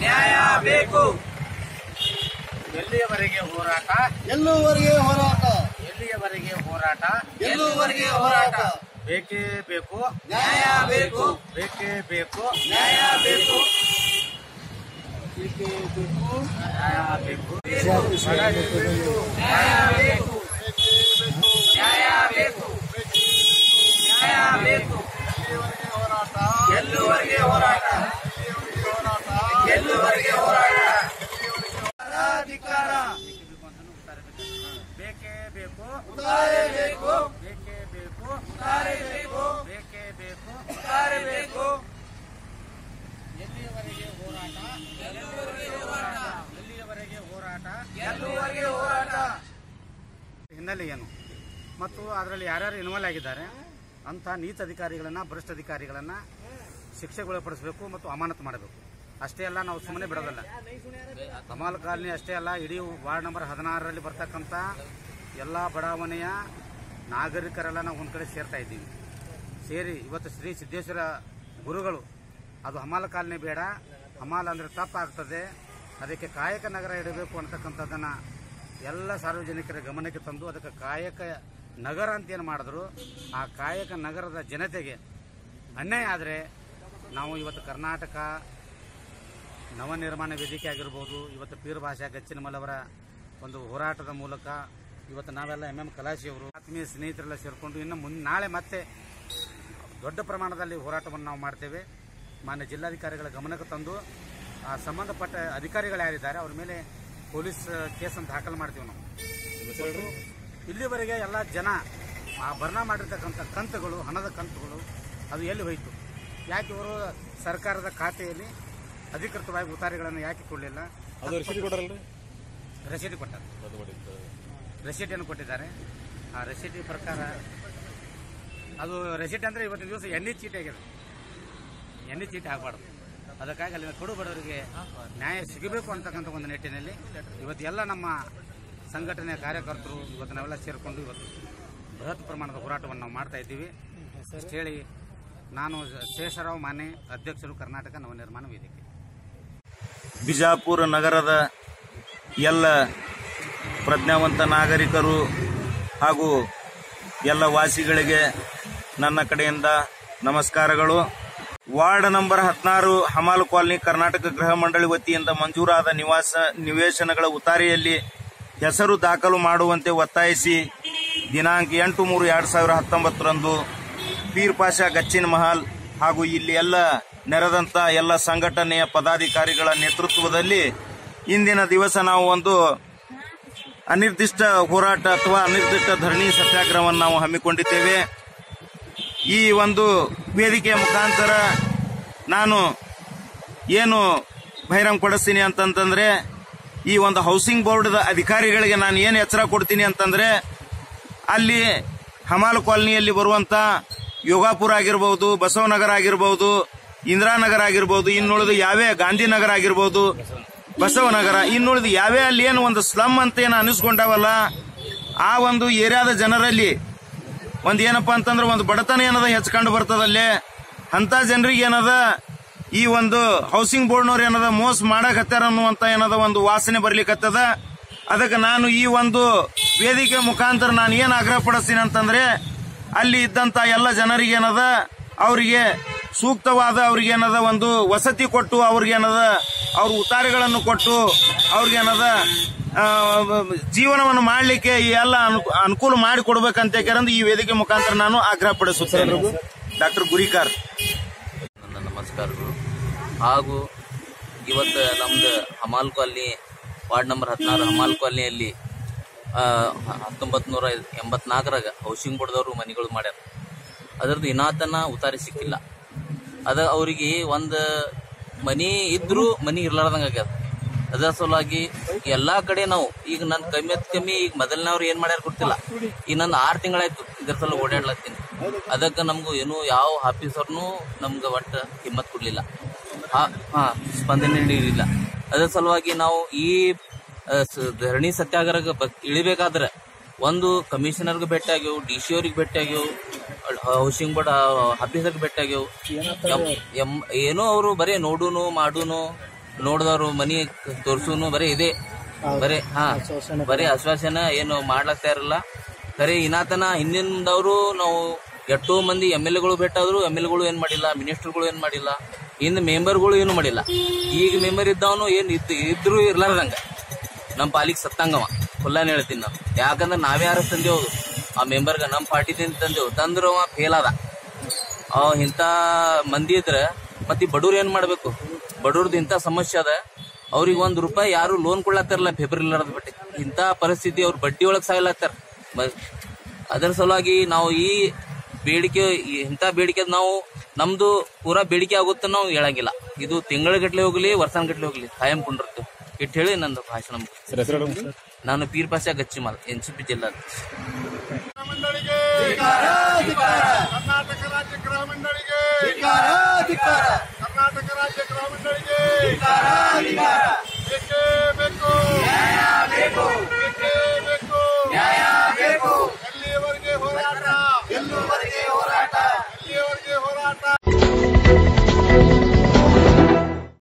ನ್ಯಾಯ ಬೇಕು ಎಲ್ಲಿಯವರೆಗೆ ಹೋರಾಟ? ಎಲ್ಲುವರೆಗೆ ಹೋರಾಟ? ಎಲ್ಲಿಯವರೆಗೆ ಹೋರಾಟ? ಎಲ್ಲುವರೆಗೆ ಹೋರಾಟ? ಬೇಕೇ ಬೇಕು. ನ್ಯಾಯ ಬೇಕು ಬೇಕೇ. ಬೇಕು ನ್ಯಾಯ ಬೇಕು ಬೇಕೇ. ಬೇಕು ನ್ಯಾಯ ಬೇಕು ನ್ಯಾಯ ಬೇಕು ನ್ಯಾಯ ಬೇಕು ಬೇಕು ಉದಾರೆ ಬೇಕು ಬೇಕೇ ಬೇಕು ಉದಾರೆ ಬೇಕು ಬೇಕೇ ಬೇಕು ಉದಾರೆ ಬೇಕು ಎಲ್ಲಿಯವರೆಗೆ ಹೋರಾಟ? ಎಲ್ಲಿಯವರೆಗೆ ಹೋರಾಟ? ಎಲ್ಲೂವರೆಗೆ ಹೋರಾಟ? ಹಿನ್ನೆಲೆ ಏನು ಮತ್ತು ಅದರಲ್ಲಿ ಯಾರ್ಯಾರು ಇನ್ವಾಲ್ವ್ ಆಗಿದ್ದಾರೆ? ಅಂಥ ನೀತಿ ಅಧಿಕಾರಿಗಳನ್ನು ಭ್ರಷ್ಟ ಅಧಿಕಾರಿಗಳನ್ನು ಶಿಕ್ಷೆಗೊಳಪಡಿಸಬೇಕು ಮತ್ತು ಅಮಾನತು ಮಾಡಬೇಕು. ಅಷ್ಟೇ ಅಲ್ಲ ನಾವು ಸುಮ್ಮನೆ ಬಿಡೋದಲ್ಲ. ಕಮಾಲ್ ಕಾಲನಿ ಅಷ್ಟೇ ಅಲ್ಲ ಇಡೀ ವಾರ್ಡ್ ನಂಬರ್ ಹದಿನಾರರಲ್ಲಿ ಬರ್ತಕ್ಕಂಥ ಎಲ್ಲ ಬಡಾವಣೆಯ ನಾಗರಿಕರೆಲ್ಲ ನಾವು ಒಂದು ಕಡೆ ಸೇರ್ತಾ ಇದ್ದೀವಿ. ಸೇರಿ ಇವತ್ತು ಶ್ರೀ ಸಿದ್ದೇಶ್ವರ ಗುರುಗಳು, ಅದು ಹಮಾಲ ಕಾಲನೇ ಬೇಡ, ಹಮಾಲ ಅಂದರೆ ತಪ್ಪಾಗ್ತದೆ, ಅದಕ್ಕೆ ಕಾಯಕ ನಗರ ಇಡಬೇಕು ಅಂತಕ್ಕಂಥದ್ದನ್ನು ಎಲ್ಲ ಸಾರ್ವಜನಿಕರ ಗಮನಕ್ಕೆ ತಂದು ಅದಕ್ಕೆ ಕಾಯಕ ನಗರ ಅಂತ ಏನು ಮಾಡಿದ್ರು, ಆ ಕಾಯಕ ನಗರದ ಜನತೆಗೆ ಅನ್ಯಾಯ ಆದರೆ ನಾವು ಇವತ್ತು ಕರ್ನಾಟಕ ನವನಿರ್ಮಾಣ ವೇದಿಕೆ ಆಗಿರ್ಬೋದು, ಇವತ್ತು ಪೀರ್ ಭಾಷಾ ಗಚ್ಚಿನಮಲವರ ಒಂದು ಹೋರಾಟದ ಮೂಲಕ ಇವತ್ತು ನಾವೆಲ್ಲ ಎಂ ಎಂ ಕಲಾಶಿಯವರು ಆತ್ಮೀಯ ಸ್ನೇಹಿತರೆಲ್ಲ ಸೇರಿಕೊಂಡು ಇನ್ನು ಮುಂದೆ ನಾಳೆ ಮತ್ತೆ ದೊಡ್ಡ ಪ್ರಮಾಣದಲ್ಲಿ ಹೋರಾಟವನ್ನು ನಾವು ಮಾಡ್ತೇವೆ. ಮಾನ್ಯ ಜಿಲ್ಲಾಧಿಕಾರಿಗಳ ಗಮನಕ್ಕೆ ತಂದು ಆ ಸಂಬಂಧಪಟ್ಟ ಅಧಿಕಾರಿಗಳು ಯಾರಿದ್ದಾರೆ ಅವ್ರ ಮೇಲೆ ಪೊಲೀಸ್ ಕೇಸನ್ನು ದಾಖಲು ಮಾಡ್ತೀವಿ ನಾವು. ಇಲ್ಲಿವರೆಗೆ ಎಲ್ಲ ಜನ ಆ ಭರ್ಣ ಮಾಡಿರ್ತಕ್ಕಂಥ ಕಂತುಗಳು ಹಣದ ಕಂತುಗಳು ಅದು ಎಲ್ಲಿ ಹೋಯಿತು? ಯಾಕೆ ಇವರು ಸರ್ಕಾರದ ಖಾತೆಯಲ್ಲಿ ಅಧಿಕೃತವಾಗಿ ಉತ್ತಾರಿಗಳನ್ನು ಯಾಕೆ ಕೊಡಲಿಲ್ಲ? ರಸೀದಿ ಕೊಟ್ಟಾರೆ. ರಸೀಟಿಯನ್ನು ಕೊಟ್ಟಿದ್ದಾರೆ? ಆ ರೆಸಿಟಿ ಪ್ರಕಾರ ಅದು ರಸೀಟ್ ಅಂದರೆ ಇವತ್ತಿನ ದಿವಸ ಎಣ್ಣೆ ಚೀಟಿ ಆಗಿದೆ. ಎಣ್ಣೆ ಚೀಟಿ ಆಗಬಾರ್ದು. ಅದಕ್ಕಾಗಿ ಅಲ್ಲಿನ ಕಡು ಬಡವರಿಗೆ ನ್ಯಾಯ ಸಿಗಬೇಕು ಅಂತಕ್ಕಂಥ ಒಂದು ನಿಟ್ಟಿನಲ್ಲಿ ಇವತ್ತು ಎಲ್ಲ ನಮ್ಮ ಸಂಘಟನೆ ಕಾರ್ಯಕರ್ತರು ಇವತ್ತು ನಾವೆಲ್ಲ ಸೇರಿಕೊಂಡು ಇವತ್ತು ಬೃಹತ್ ಪ್ರಮಾಣದ ಹೋರಾಟವನ್ನು ನಾವು ಮಾಡ್ತಾ ಇದ್ದೀವಿ. ಹೇಳಿ ನಾನು ಶೇಷರಾವ್ ಮಾನೆ, ಅಧ್ಯಕ್ಷರು ಕರ್ನಾಟಕ ನವನಿರ್ಮಾಣ ವೇದಿಕೆ. ಬಿಜಾಪುರ ನಗರದ ಎಲ್ಲ ಪ್ರಜ್ಞಾವಂತ ನಾಗರಿಕರು ಹಾಗೂ ಎಲ್ಲ ವಾಸಿಗಳಿಗೆ ನನ್ನ ಕಡೆಯಿಂದ ನಮಸ್ಕಾರಗಳು. ವಾರ್ಡ್ ನಂಬರ್ ಹದಿನಾರು, ಹಮಾಲ್ ಕಾಲನಿ, ಕರ್ನಾಟಕ ಗೃಹ ಮಂಡಳಿ ವತಿಯಿಂದ ಮಂಜೂರಾದ ನಿವಾಸ, ನಿವೇಶನಗಳ ಉತಾರಿಯಲ್ಲಿ ಹೆಸರು ದಾಖಲು ಮಾಡುವಂತೆ ಒತ್ತಾಯಿಸಿ ದಿನಾಂಕ ಎಂಟು ಮೂರು ಎರಡು ಸಾವಿರ ಹತ್ತೊಂಬತ್ತರಂದು ಪೀರ್ ಪಾಷಾ ಗಚ್ಚಿನ ಮಹಲ್ ಹಾಗೂ ಇಲ್ಲಿ ಎಲ್ಲ ನೆರೆದಂಥ ಎಲ್ಲ ಸಂಘಟನೆಯ ಪದಾಧಿಕಾರಿಗಳ ನೇತೃತ್ವದಲ್ಲಿ ಇಂದಿನ ದಿವಸ ನಾವು ಒಂದು ಅನಿರ್ದಿಷ್ಟ ಹೋರಾಟ ಅಥವಾ ಅನಿರ್ದಿಷ್ಟ ಧರಣಿ ಸತ್ಯಾಗ್ರಹವನ್ನು ನಾವು ಹಮ್ಮಿಕೊಂಡಿದ್ದೇವೆ. ಈ ಒಂದು ವೇದಿಕೆಯ ಮುಖಾಂತರ ನಾನು ಏನು ಬಹಿರಂಗ ಪಡಿಸ್ತೀನಿ ಅಂತಂತಂದ್ರೆ, ಈ ಒಂದು ಹೌಸಿಂಗ್ ಬೋರ್ಡ್ದ ಅಧಿಕಾರಿಗಳಿಗೆ ನಾನು ಏನು ಎಚ್ಚರ ಕೊಡ್ತೀನಿ ಅಂತಂದ್ರೆ, ಅಲ್ಲಿ ಹಮಾಲ್ ಕಾಲನಿಯಲ್ಲಿ ಬರುವಂತ ಯೋಗಾಪುರ ಆಗಿರ್ಬೋದು, ಬಸವನಗರ ಆಗಿರ್ಬೋದು, ಇಂದಿರಾನಗರ ಆಗಿರ್ಬೋದು, ಇನ್ನುಳಿದು ಯಾವೇ ಗಾಂಧಿನಗರ ಆಗಿರ್ಬೋದು ಬಸವನಗರ, ಇನ್ನುಳಿದ ಯಾವೇ ಅಲ್ಲಿ ಏನು ಒಂದು ಸ್ಲಮ್ ಅಂತ ಏನು ಅನಿಸ್ಕೊಂಡಾವಲ್ಲ, ಆ ಒಂದು ಏರಿಯಾದ ಜನರಲ್ಲಿ ಒಂದು ಏನಪ್ಪ ಅಂತಂದ್ರೆ ಒಂದು ಬಡತನ ಏನದ ಹೆಚ್ಕೊಂಡು ಬರ್ತದಲ್ಲಿ ಅಂತ ಜನರಿಗೆ ಏನದ ಈ ಒಂದು ಹೌಸಿಂಗ್ ಬೋರ್ಡ್ನವ್ರು ಏನದ ಮೋಸ ಮಾಡಕತ್ತಾರ ಅನ್ನುವಂತ ಏನದ ಒಂದು ವಾಸನೆ ಬರ್ಲಿಕ್ಕತ್ತದ ಅದಕ್ಕೆ ನಾನು ಈ ಒಂದು ವೇದಿಕೆ ಮುಖಾಂತರ ನಾನು ಏನು ಆಗ್ರಹ ಪಡಿಸ್ತೀನಿ ಅಂತಂದ್ರೆ, ಅಲ್ಲಿ ಇದ್ದಂತ ಎಲ್ಲ ಜನರಿಗೆ ಏನದ, ಅವರಿಗೆ ಸೂಕ್ತವಾದ ಅವ್ರಿಗೇನದ ಒಂದು ವಸತಿ ಕೊಟ್ಟು ಅವ್ರಿಗೆ ಏನದ ಅವ್ರ ಉತ್ತಾರೆಗಳನ್ನು ಕೊಟ್ಟು ಅವ್ರಿಗೇನದ ಜೀವನವನ್ನು ಮಾಡಲಿಕ್ಕೆ ಈ ಎಲ್ಲ ಅನು- ಅನುಕೂಲ ಮಾಡಿ ಕೊಡ್ಬೇಕಂತ ಕೇರಂದು ಈ ವೇದಿಕೆ ಮುಖಾಂತರ ನಾನು ಆಗ್ರಹ ಪಡಿಸುತ್ತೇನೆ. ಡಾಕ್ಟರ್ ಗುರಿಕಾರ್. ನಮಸ್ಕಾರಗಳು. ಹಾಗೂ ಇವತ್ತು ನಮ್ದು ಹಮಾಲ್ ಕಾಲನಿ ವಾರ್ಡ್ ನಂಬರ್ ಹದಿನಾರು ಹಮಾಲ್ ಕಾಲನಿಯಲ್ಲಿ ಹತ್ತೊಂಬತ್ತು ನೂರ ಎಂಬತ್ನಾಲ್ಕರಾಗ ಹೌಸಿಂಗ್ ಬೋರ್ಡ್ದವರು ಮನೆಗಳು ಮಾಡ್ಯಾರ. ಅದರದ್ದು ಇನಾತನ ಉತ್ತಾರಿ ಸಿಕ್ಕಿಲ್ಲ. ಅದ ಅವರಿಗೆ ಒಂದು ಮನಿ ಇದ್ರು ಮನಿ ಇರ್ಲಾರ್ದಂಗ ಆಗ್ಯದ. ಅದರ ಸಲುವಾಗಿ ಎಲ್ಲಾ ಕಡೆ ನಾವು, ಈಗ ನನ್ ಕಮ್ಮಿ ಅತ್ ಕಮ್ಮಿ ಈಗ ಮೊದಲನವ್ರು ಏನ್ ಮಾಡ್ಯಾರ ಗೊತ್ತಿಲ್ಲ. ಈಗ ನನ್ನ ಆರು ತಿಂಗಳಾಯ್ತು, ಇದ್ರ ಸಲ ಓಡಾಡ್ಲತ್ತೀನಿ ಅದಕ್ಕೆ ನಮಗೂ ಏನು ಯಾವ ಆಫೀಸರ್ನು ನಮ್ಗೆ ಒಟ್ಟ ಹಿಮ್ಮತ್ ಕೊಡ್ಲಿಲ್ಲ. ಹಾ- ಸ್ಪಂದನೆ ನೀಡಿಲ್ಲ ಅದರ ಸಲುವಾಗಿ ನಾವು ಈ ಧರಣಿ ಸತ್ಯಾಗ್ರಹ ಇಳಿಬೇಕಾದ್ರೆ ಒಂದು ಕಮಿಷನರ್ಗೆ ಭೇಟಿ ಆಗ್ಯವು ಡಿ ಸಿ ಅವ್ರಿಗೆ ಭೇಟಿ ಆಗ್ಯವು ಹೌಸಿಂಗ್ ಬೋರ್ಡ್ ಆಫೀಸರ್ಗೆ ಭೇಟಿ ಆಗ್ಯವು ಎಂ ಏನೋ ಅವರು ಬರೀ ನೋಡೂನು ಮಾಡೂನು ನೋಡಿದವರು ಮನಿ ತೋರ್ಸೂನು ಬರೀ ಇದೆ. ಬರೀ ಹಾ ಬರೀ ಆಶ್ವಾಸನ ಏನು ಮಾಡ್ಲಾಗ್ತಾ ಇರಲ್ಲ ಖರೆ ಇನಾತನ ಹಿಂದಿನದವರು ನಾವು ಎಷ್ಟೋ ಮಂದಿ ಎಂ ಎಲ್ ಎಗಳು ಭೇಟಾದ್ರು ಎಂ ಎಲ್ಗಳು ಏನ್ ಮಾಡಿಲ್ಲ ಮಿನಿಸ್ಟರ್ಗಳು ಏನ್ ಮಾಡಿಲ್ಲ ಇನ್ನು ಮೆಂಬರ್ಗಳು ಏನು ಮಾಡಿಲ್ಲ. ಈಗ ಮೆಂಬರ್ ಇದ್ದವನು ಏನು ಇದ್ದರೂ ಇದ್ರು ಇರ್ಲಾರ್ದಂಗ. ನಮ್ಮ ಪಾಲಿಗೆ ಸತ್ತಂಗವ. ಫುಲ್ಲಾನ್ ಹೇಳ್ತೀನಿ ನಾನು. ಯಾಕಂದ್ರೆ ನಾವೇ ಯಾರ ತಂದೇವು ಆ ಮೆಂಬರ್ಗೆ ನಮ್ಮ ಪಾರ್ಟಿದಿಂದ ತಂದೆವು ತಂದ್ರು ಅವ ಫೇಲ್ ಅದ ಅವ ಇಂಥ ಮಂದಿ ಇದ್ರೆ ಮತ್ತೆ ಬಡವ್ರು ಏನ್ ಮಾಡ್ಬೇಕು? ಬಡವ್ರದ್ದು ಇಂಥ ಸಮಸ್ಯೆ ಅದ. ಅವ್ರಿಗೆ ಒಂದು ರೂಪಾಯಿ ಯಾರು ಲೋನ್ ಕೊಡ್ಲಾತಾರಲ್ಲ ಫೆಬ್ರವರಿ ಬಟ್ಟೆ. ಇಂಥ ಪರಿಸ್ಥಿತಿ ಅವ್ರು ಬಡ್ಡಿ ಒಳಗೆ ಸಾಯ್ಲಾತ್ತಾರ. ಮ- ಅದರ ಸಲುವಾಗಿ ನಾವು ಈ ಬೇಡಿಕೆ ಇಂಥ ಬೇಡಿಕೆ ನಾವು ನಮ್ದು ಪೂರಾ ಬೇಡಿಕೆ ಆಗುತ್ತೆ ನಾವು ಹೇಳಂಗಿಲ್ಲ. ಇದು ತಿಂಗಳ ಗಟ್ಲೆ ಹೋಗ್ಲಿ ವರ್ಷಾನ್ಗಟ್ಲೆ ಹೋಗ್ಲಿ. ಕಾಯಂ ಕೊಂಡಿರ್ತೀವಿ ಇಟ್ಟು ಹೇಳಿ ನಂದು ಭಾಷಣ. ನಾನು ಪೀರ್ಪಾಸ್ಯ ಗಚ್ಚಿಮಲ್, ಎನ್ಸಿಪಿ ಜಿಲ್ಲಾಧ್ಯಕ್ಷ ಕರ್ನಾಟಕ ರಾಜ್ಯ ಗೃಹ ಮಂಡಳಿಗೆ ಕರ್ನಾಟಕ ರಾಜ್ಯ ಗೃಹ ಮಂಡಳಿಗೆ ಬೇಕೇ ಬೇಕು.